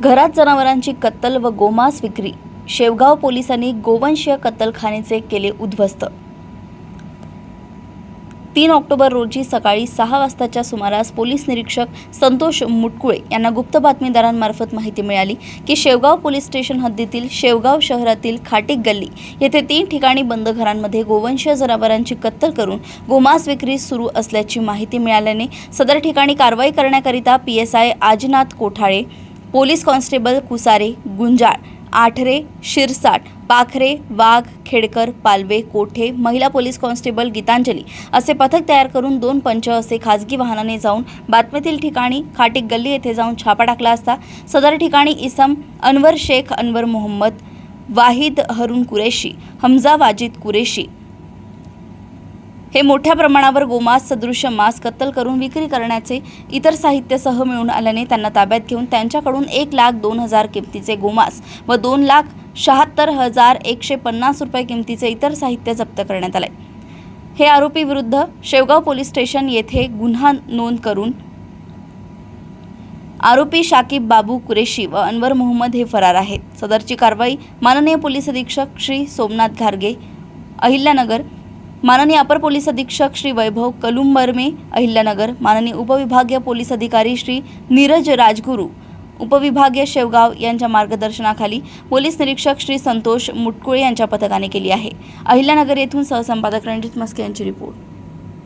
घरात जनावरांची कत्तल व गोमांस विक्री. शेवगाव पोलिसांनी गोवंशीय कत्तलखानेचे केले उद्ध्वस्त. तीन ऑक्टोबर रोजी सकाळी सहा वाजताच्या सुमारास पोलीस निरीक्षक संतोष मुटकुळे यांना गुप्त बातमीदारांमार्फत माहिती मिळाली की शेवगाव पोलीस स्टेशन हद्दीतील शेवगाव शहरातील खाटीक गल्ली येथे तीन ठिकाणी बंद घरांमध्ये गोवंशीय जनावरांची कत्तल करून गोमांस विक्री सुरू असल्याची माहिती मिळाल्याने सदर ठिकाणी कारवाई करण्याकरिता P S I Ajnath Kothale police constable Kusare Gunjal Athare Shirsat Pakhare Wagh Khedkar Palve कोठे महिला पोलीस कॉन्स्टेबल गीतांजली असे पथक तयार करून दोन पंच असे खाजगी वाहनाने जाऊन बातमीतील ठिकाणी खाटीक गल्ली येथे जाऊन छापा टाकला असता सदर ठिकाणी इसम अनवर शेख अनवर मोहम्मद वाहिद हरून कुरेशी हमजा वाजिद कुरेशी हे मोठ्या प्रमाणावर गोमास सदृश्य मांस कत्तल करून विक्री करण्याचे इतर साहित्यासह मिळून आल्याने त्यांना ताब्यात घेऊन त्यांच्याकडून एक लाख दोन हजार किमतीचे गोमास व दोन लाख शहात्तर हजार एकशे पन्नास रुपये किमतीचे इतर साहित्य जप्त करण्यात आले. हे आरोपी विरुद्ध शेवगाव पोलीस स्टेशन येथे गुन्हा नोंद करून आरोपी शाकिब बाबू कुरेशी व अनवर मोहम्मद हे फरार आहेत. सदरची कारवाई माननीय पोलीस अधीक्षक श्री सोमनाथ घारगे अहिल्यानगर माननीय अपर पोलीस अधीक्षक श्री वैभव कलुंबर्मे अहिल्यानगर माननीय उपविभागीय पोलीस अधिकारी श्री नीरज राजगुरू उपविभागीय शेवगाव यांच्या मार्गदर्शनाखाली पोलीस निरीक्षक श्री संतोष मुटकुळे यांच्या पथकाने केली आहे. अहिल्यानगर येथून सहसंपादक रणजित मस्के यांची रिपोर्ट.